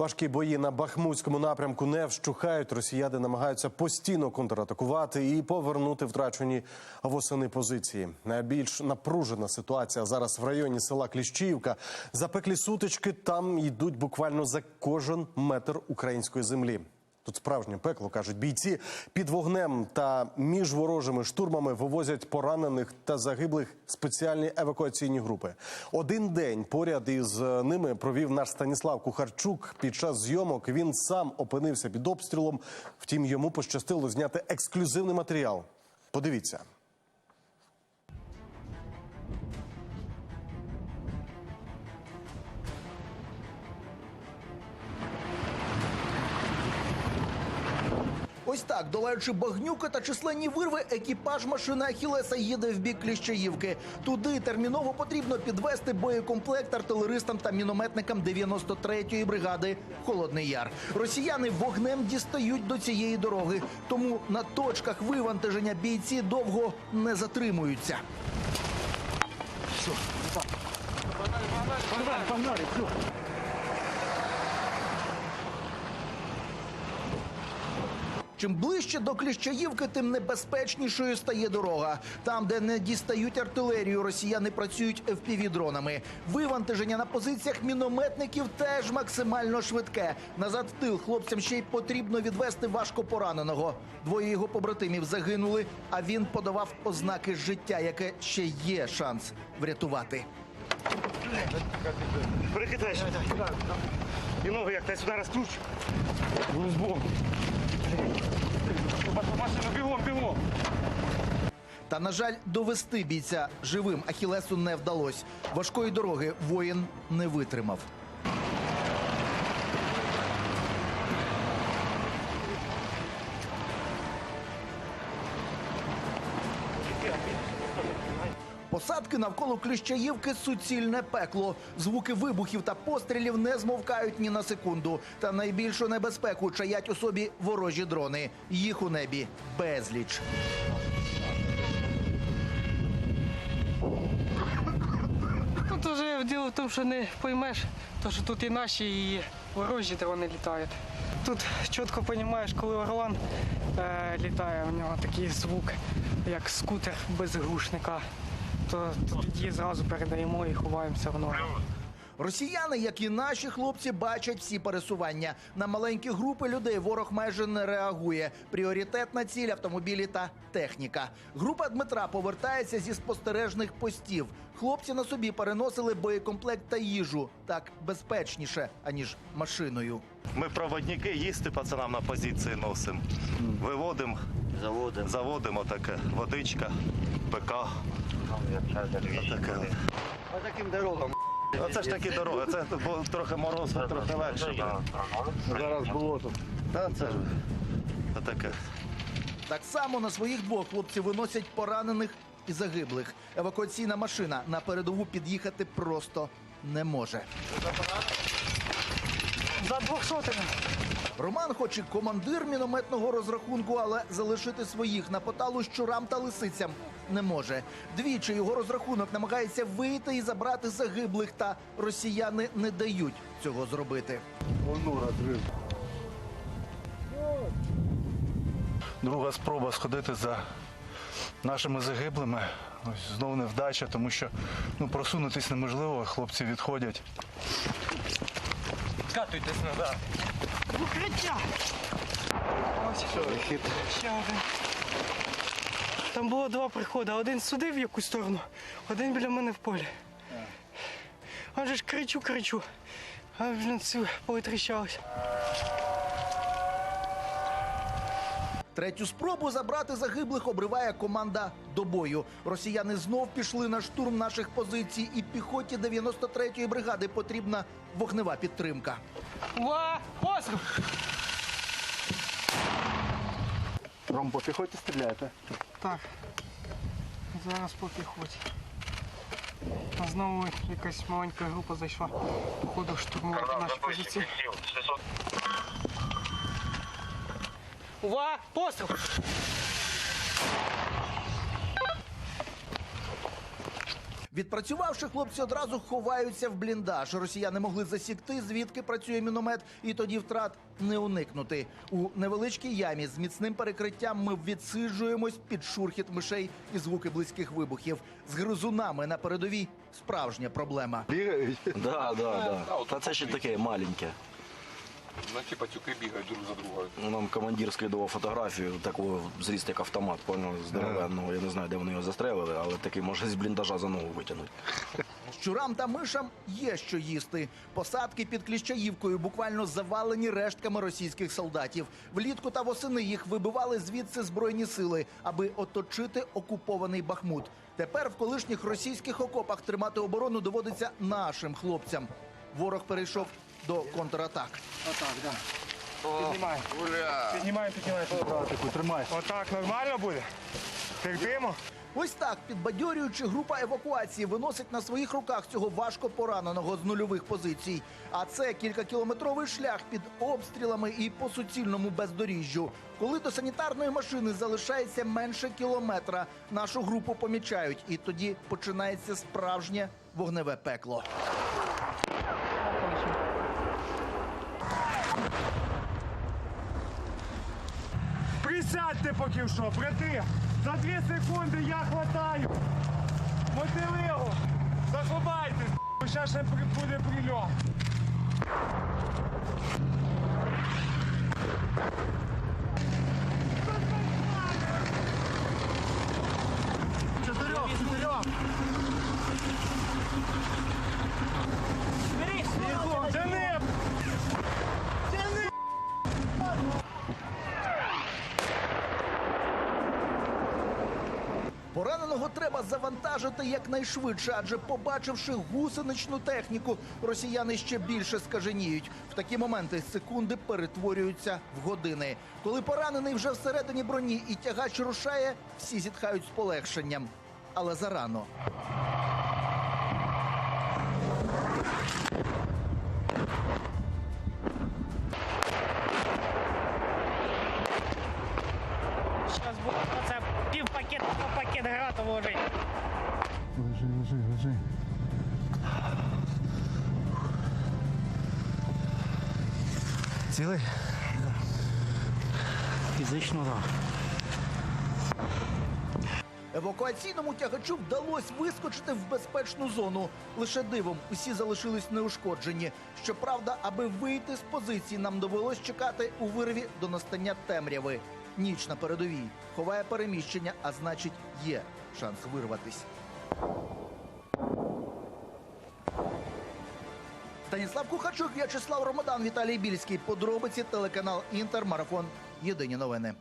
Важкі бої на Бахмутському напрямку не вщухають. Росіяни намагаються постійно контратакувати і повернути втрачені восени позиції. Найбільш напружена ситуація зараз в районі села Кліщіївка. Запеклі сутички там йдуть буквально за кожен метр української землі. Тут справжнє пекло кажуть бійці під вогнем та між ворожими штурмами вивозять поранених та загиблих спеціальні евакуаційні групи. Один день поряд із е, ними провів наш Станіслав Кухарчук. Під час зйомок він сам опинився під обстрілом. Втім, йому пощастило зняти ексклюзивний матеріал. Подивіться. Ось так, долаючи багнюки та численні вирви, екіпаж машини Ахілеса їде в бік Кліщаївки. Туди терміново потрібно підвести боєкомплект артилеристам та мінометникам 93-ї бригади Холодний Яр. Росіяни вогнем дістають до цієї дороги, тому на точках вивантаження бійці довго не затримуються. Чим ближче до Кліщаївки, тим небезпечнішою стає дорога. Там, де не дістають артилерію, росіяни працюють FPV-дронами. Вивантаження на позиціях мінометників теж максимально швидке. Назад в тил хлопцям ще й потрібно відвести важко пораненого. Двоє його побратимів загинули, а він подавав ознаки життя, яке ще є шанс врятувати. Перекидай. І ноги як ти сюди розкруч. Розбом. Машину бігом, бігом. Та на жаль, довести бійця живим Ахілесу не вдалося. Важкої дороги воїн не витримав. Посадки навколо Кліщаївки суцільне пекло. Звуки вибухів та пострілів не змовкають ні на секунду. Та найбільшу небезпеку чаять у собі ворожі дрони. Їх у небі безліч. Тут вже діло в тому, що не поймеш, то що тут і наші, і ворожі дрони літають. Тут чітко розумієш, коли орлан е, літає, у нього такий звук, як скутер без глушника, то, то тоді зразу передаємо і ховаємося в ноги. Росіяни, як і наші хлопці, бачать всі пересування. На маленькі групи людей ворог майже не реагує. Пріоритетна ціль автомобілі та техніка. Група Дмитра повертається зі спостережних постів. Хлопці на собі переносили боєкомплект та їжу так безпечніше аніж машиною. Ми проводники, їсти пацанам на позиції носимо. Виводимо, Заводом. заводимо таке. Водичка, ПК. Отаке. По таким дорогам. Оце ж такі дороги, це бо трохи мороз, трохи легше. Зараз було тут. Та це ж отаке. Так само на своїх двох хлопці виносять поранених і загиблих. Евакуаційна машина на передову під'їхати просто не може. За двохсотими. Роман, хоч і командир мінометного розрахунку, але залишити своїх на поталу щурам та лисицям не може. Двічі його розрахунок намагається вийти і забрати загиблих, та росіяни не дають цього зробити. Друга спроба сходити за нашими загиблими. Ось знову невдача, тому що ну, просунутись неможливо, хлопці відходять. Катуйтесь назад. Укриття! Ось ще один. Там було два приходи. Один сюди в якусь сторону, один біля мене в полі. А вже ж кричу, кричу. А блін, всі повитріщалися. Третю спробу забрати загиблих обриває команда до бою. Росіяни знов пішли на штурм наших позицій, і піхоті 93-ї бригади потрібна вогнева підтримка. Ва! Постріл! Ром, по піхоті стріляєте? Так. Зараз по піхоті. А Знову якась маленька група зайшла. Походу штурмувати наші позиції. Ува! Постріл! Відпрацювавши, хлопці одразу ховаються в бліндаж. Росіяни могли засікти, звідки працює міномет, і тоді втрат не уникнути. У невеличкій ямі з міцним перекриттям ми відсиджуємось під шурхіт мишей і звуки близьких вибухів. З гризунами на передовій справжня проблема. Бігають. Да, да, да. Та це ще таке маленьке. Ну, типа тюки бігають друг за другою. Нам командир скидував фотографію такого зріст, як автомат, поняв, здоровенного. Я не знаю, де вони його застрелили, але такий може з бліндажа за ногу витягнути. Щурам та мишам є що їсти. Посадки під Кліщаївкою буквально завалені рештками російських солдатів. Влітку та восени їх вибивали звідси збройні сили, аби оточити окупований Бахмут. Тепер в колишніх російських окопах тримати оборону доводиться нашим хлопцям. Ворог перейшов до контратак. Піднімай. Піднімай, піднімай. Тримай. Отак нормально буде? Терпимо? Ось так, підбадьорюючи, група евакуації виносить на своїх руках цього важко пораненого з нульових позицій. А це кількакілометровий шлях під обстрілами і по суцільному бездоріжжю. Коли до санітарної машини залишається менше кілометра, нашу групу помічають, і тоді починається справжнє вогневе пекло. Присядьте поки що, брати. За дві секунди я хватаю. Мотиливо. Заховайтесь. Зараз ще буде прильот. Пораненого треба завантажити якнайшвидше, адже побачивши гусеничну техніку, росіяни ще більше скаженіють. В такі моменти секунди перетворюються в години. Коли поранений вже всередині броні і тягач рушає, всі зітхають з полегшенням. Але зарано. Пакет, пакет грата вложить. Лежи, лежи, лежи. Цілий? Фізично, так. Евакуаційному тягачу вдалося вискочити в безпечну зону. Лише дивом усі залишились неушкоджені. Щоправда, аби вийти з позиції, нам довелось чекати у вирві до настання темряви. Ніч на передовій ховає переміщення, а значить, є шанс вирватись. Станіслав Кухарчук, В'ячеслав Ромадан, Віталій Більський. Подробиці телеканал Інтер. Марафон. Єдині новини.